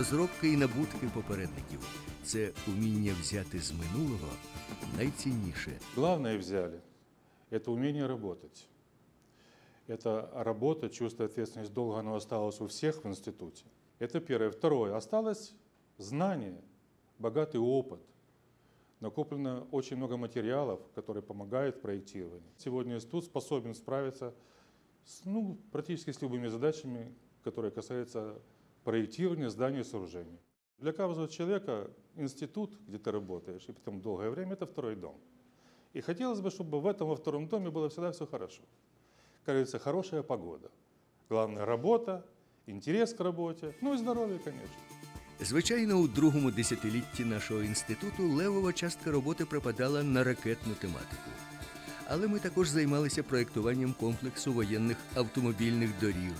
Розробки і набутки попередників це уміння взяти з минулого найцінніше. Главное взяли – это умение работать. Это работа, чувство ответственности, долго оно осталось у всех в институте. Это первое. Второе. Осталось знание, богатый опыт. Накоплено очень много материалов, которые помогают в проектировании. Сегодня институт способен справиться с ну, практически с любыми задачами, которые касаются проектирования зданий и сооружений. Для каждого человека институт, где ты работаешь, и потом долгое время, это второй дом. И хотелось бы, чтобы в этом во втором доме было всегда все хорошо. Как говорится, хорошая погода. Главное – работа, интерес к работе, ну и здоровье, конечно. Звичайно, у другому десятилітті нашого інституту левова частка роботи припадала на ракетну тематику. Але ми також займалися проєктуванням комплексу воєнних автомобільних доріг,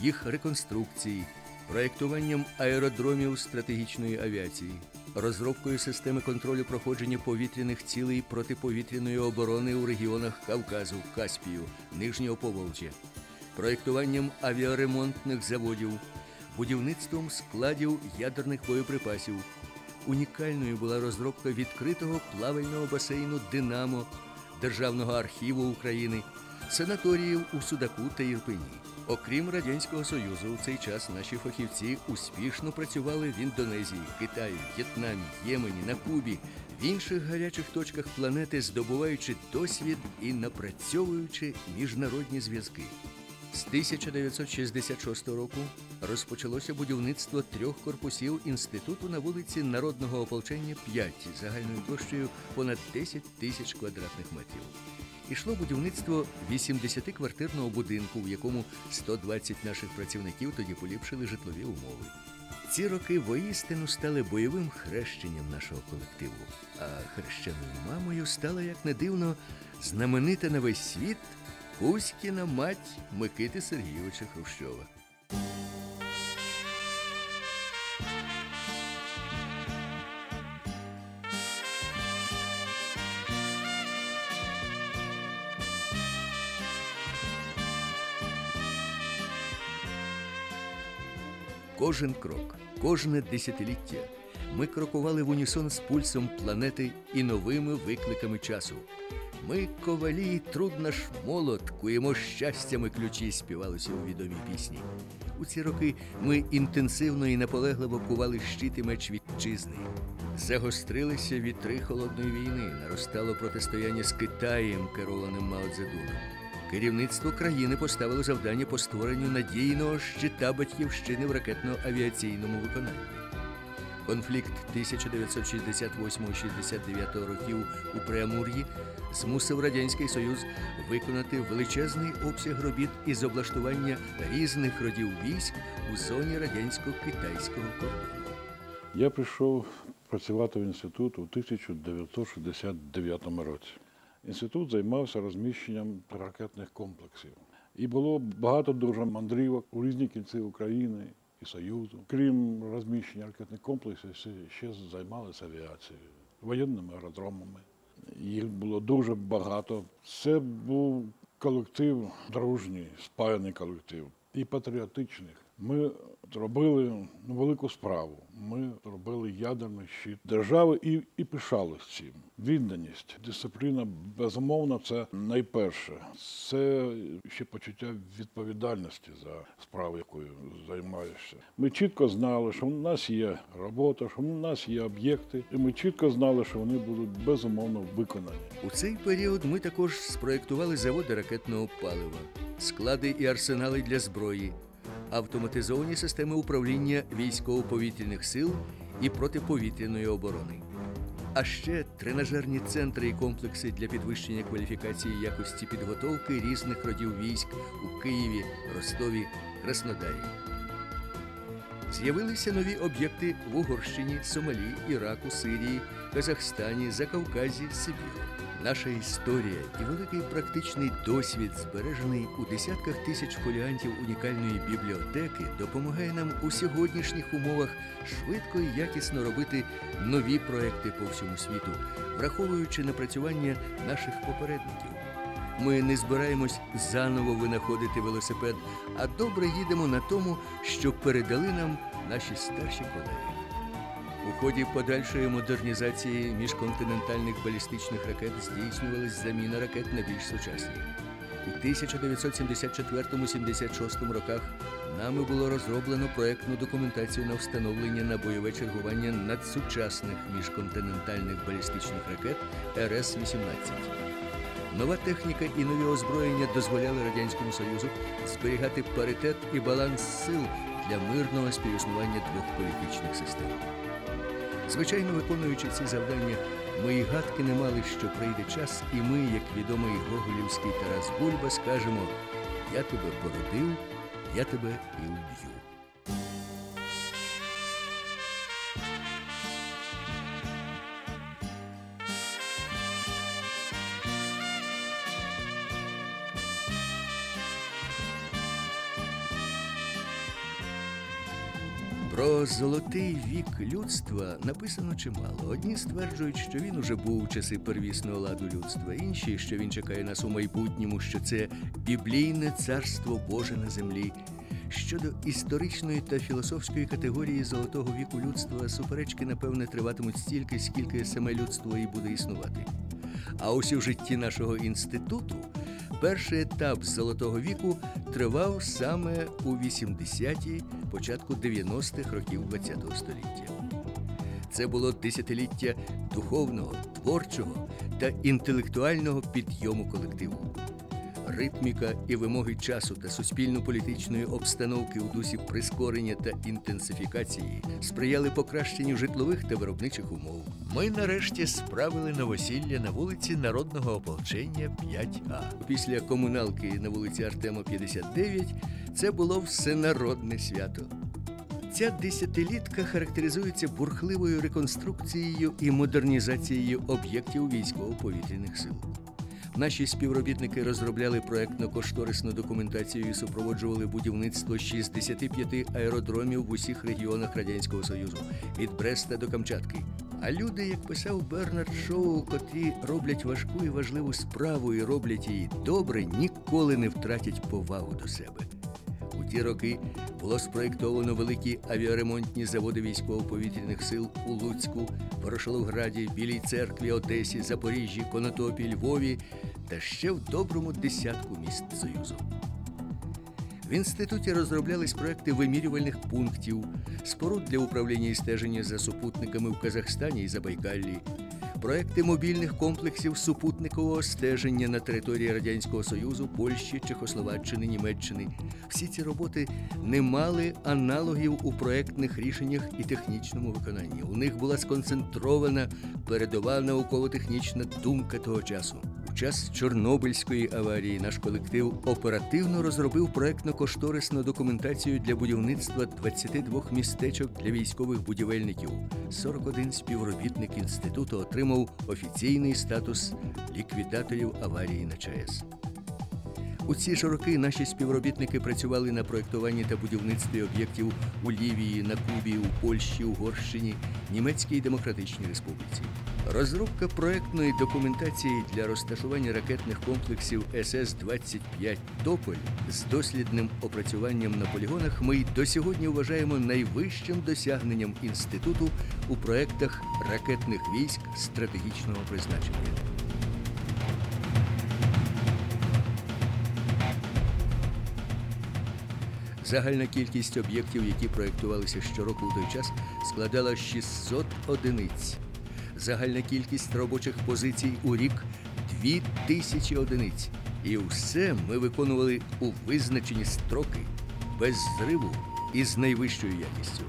їх реконструкції, проєктуванням аеродромів стратегічної авіації, розробкою системи контролю проходження повітряних цілей протиповітряної оборони у регіонах Кавказу, Каспію, Нижнього Поволжя, проєктуванням авіаремонтних заводів, будівництвом складів ядерних боєприпасів. Унікальною була розробка відкритого плавального басейну Динамо, Державного архіву України, санаторіїв у Судаку та Ірпені. Окрім Радянського Союзу, у цей час наші фахівці успішно працювали в Індонезії, Китаї, В'єтнамі, Ємені, на Кубі, в інших гарячих точках планети, здобуваючи досвід і напрацьовуючи міжнародні зв'язки. З 1966 року розпочалося будівництво трьох корпусів інституту на вулиці Народного ополчення 5 загальною площею понад 10 тисяч квадратних метрів. Ішло будівництво 80-квартирного будинку, в якому 120 наших працівників тоді поліпшили житлові умови. Ці роки воістину стали бойовим хрещенням нашого колективу. А хрещеною мамою стала, як не дивно, знаменита на весь світ Кузькіна мать Микити Сергійовича Хрущова. Кожен крок, кожне десятиліття ми крокували в унісон з пульсом планети і новими викликами часу. Ми, ковалі, труд наш молот, куємо щастями ключі, співалося у відомій пісні. У ці роки ми інтенсивно і наполегливо кували щит і меч вітчизни. Загострилися вітри холодної війни, наростало протистояння з Китаєм, керованим Мао Цзедуном. Керівництво країни поставило завдання по створенню надійного щита батьківщини в ракетно-авіаційному виконанні. Конфлікт 1968-69 років у Преамур'ї змусив Радянський Союз виконати величезний обсяг робіт із облаштування різних родів військ у зоні радянсько-китайського кордону. Я прийшов працювати в інститут у 1969 році. Інститут займався розміщенням ракетних комплексів. І було багато дуже мандрівок у різні кінці України і Союзу. Крім розміщення ракетних комплексів, ще- займалися авіацією, воєнними аеродромами. Їх було дуже багато. Це був колектив дружній, спаяний колектив і патріотичний. Ми робили ну, велику справу. Ми робили ядерний щит держави і, і пишалися цим. Відданість, дисципліна, безумовно, це найперше. Це ще почуття відповідальності за справу, якою займаєшся. Ми чітко знали, що в нас є робота, що в нас є об'єкти, і ми чітко знали, що вони будуть безумовно виконані. У цей період ми також спроєктували заводи ракетного палива, склади і арсенали для зброї, автоматизовані системи управління військово-повітряних сил і протиповітряної оборони. А ще тренажерні центри і комплекси для підвищення кваліфікації якості підготовки різних родів військ у Києві, Ростові, Краснодарі. З'явилися нові об'єкти в Угорщині, Сомалі, Іраку, Сирії, Казахстані, Закавказі, Сибіру. Наша історія і великий практичний досвід, збережений у десятках тисяч фоліантів унікальної бібліотеки, допомагає нам у сьогоднішніх умовах швидко і якісно робити нові проекти по всьому світу, враховуючи напрацювання наших попередників. Ми не збираємось заново винаходити велосипед, а добре їдемо на тому, що передали нам наші старші колеги. У ході подальшої модернізації міжконтинентальних балістичних ракет здійснювалась заміна ракет на більш сучасні. У 1974-76 роках нами було розроблено проектну документацію на встановлення на бойове чергування надсучасних міжконтинентальних балістичних ракет РС-18. Нова техніка і нові озброєння дозволяли Радянському Союзу зберігати паритет і баланс сил для мирного співіснування двох політичних систем. Звичайно, виконуючи ці завдання, мої гадки не мали, що прийде час, і ми, як відомий гоголівський Тарас Бульба, скажемо: Я тебе породив, я тебе і уб'ю. Про золотий вік людства написано чимало. Одні стверджують, що він уже був у часи первісного ладу людства, інші, що він чекає нас у майбутньому, що це біблійне царство Боже на землі. Щодо історичної та філософської категорії золотого віку людства, суперечки, напевне, триватимуть стільки, скільки саме людство і буде існувати. А ось у житті нашого інституту перший етап золотого віку тривав саме у 80-ті, початку 90-х років ХХ століття. Це було десятиліття духовного, творчого та інтелектуального підйому колективу. Ритміка і вимоги часу та суспільно-політичної обстановки у дусі прискорення та інтенсифікації сприяли покращенню житлових та виробничих умов. Ми нарешті справили новосілля на вулиці Народного ополчення 5А. Після комуналки на вулиці Артема 59 це було всенародне свято. Ця десятилітка характеризується бурхливою реконструкцією і модернізацією об'єктів військово-повітряних сил. Наші співробітники розробляли проектно-кошторисну документацію і супроводжували будівництво 65 аеродромів в усіх регіонах Радянського Союзу від Бреста до Камчатки. А люди, як писав Бернард Шоу, котрі роблять важку і важливу справу і роблять її добре, ніколи не втратять повагу до себе. У ті роки було спроєктовано великі авіаремонтні заводи військово-повітряних сил у Луцьку, Ворошиловграді, Білій церкві, Одесі, Запоріжжі, Конотопі, Львові та ще в доброму десятку міст Союзу. В інституті розроблялись проекти вимірювальних пунктів, споруд для управління і стеження за супутниками в Казахстані і Забайкаллі, проекти мобільних комплексів супутникового стеження на території Радянського Союзу, Польщі, Чехословаччини, Німеччини. Всі ці роботи не мали аналогів у проектних рішеннях і технічному виконанні. У них була сконцентрована передова науково-технічна думка того часу. Час Чорнобильської аварії наш колектив оперативно розробив проектно-кошторисну документацію для будівництва 22 містечок для військових будівельників. 41 співробітник інституту отримав офіційний статус ліквідаторів аварії на ЧАЕС. У ці ж роки наші співробітники працювали на проєктуванні та будівництві об'єктів у Лівії, на Кубі, у Польщі, Угорщині, Німецькій Демократичній Республіці. Розробка проектної документації для розташування ракетних комплексів СС-25 Тополь з дослідним опрацюванням на полігонах ми й до сьогодні вважаємо найвищим досягненням інституту у проектах ракетних військ стратегічного призначення. Загальна кількість об'єктів, які проєктувалися щороку у той час, складала 600 одиниць. Загальна кількість робочих позицій у рік 2000 одиниць. І все ми виконували у визначені строки, без зриву і з найвищою якістю.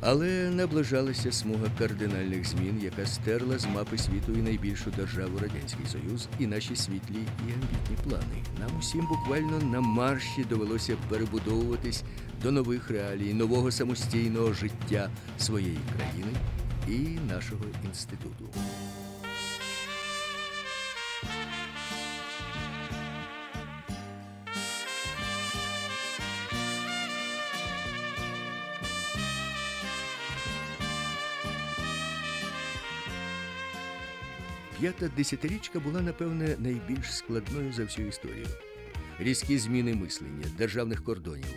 Але наближалася смуга кардинальних змін, яка стерла з мапи світу і найбільшу державу Радянський Союз і наші світлі і амбітні плани. Нам усім буквально на марші довелося перебудовуватись до нових реалій, нового самостійного життя своєї країни і нашого інституту. П'ята десятирічка була, напевне, найбільш складною за всю історію. різкі зміни мислення, державних кордонів,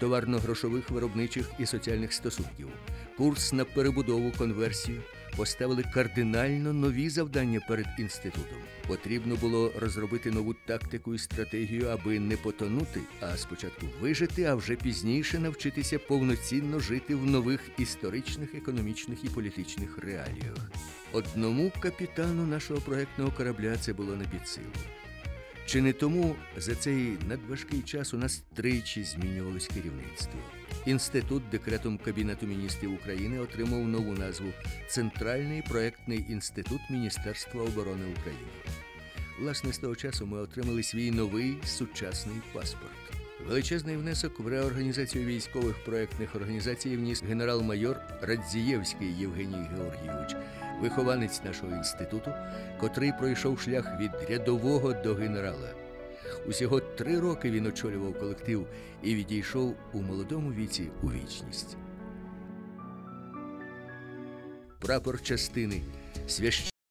товарно-грошових виробничих і соціальних стосунків, курс на перебудову конверсію поставили кардинально нові завдання перед інститутом. Потрібно було розробити нову тактику і стратегію, аби не потонути, а спочатку вижити, а вже пізніше навчитися повноцінно жити в нових історичних, економічних і політичних реаліях. Одному капітану нашого проектного корабля це було не під силу. Чи не тому за цей надважкий час у нас тричі змінювалось керівництво? Інститут декретом Кабінету міністрів України отримав нову назву Центральний проектний інститут Міністерства оборони України. Власне, з того часу ми отримали свій новий сучасний паспорт. Величезний внесок в реорганізацію військових проектних організацій вніс генерал-майор Радзієвський Євгеній Георгійович, вихованець нашого інституту, котрий пройшов шлях від рядового до генерала. Усього три роки він очолював колектив і відійшов у молодому віці у вічність. Прапор частини, священний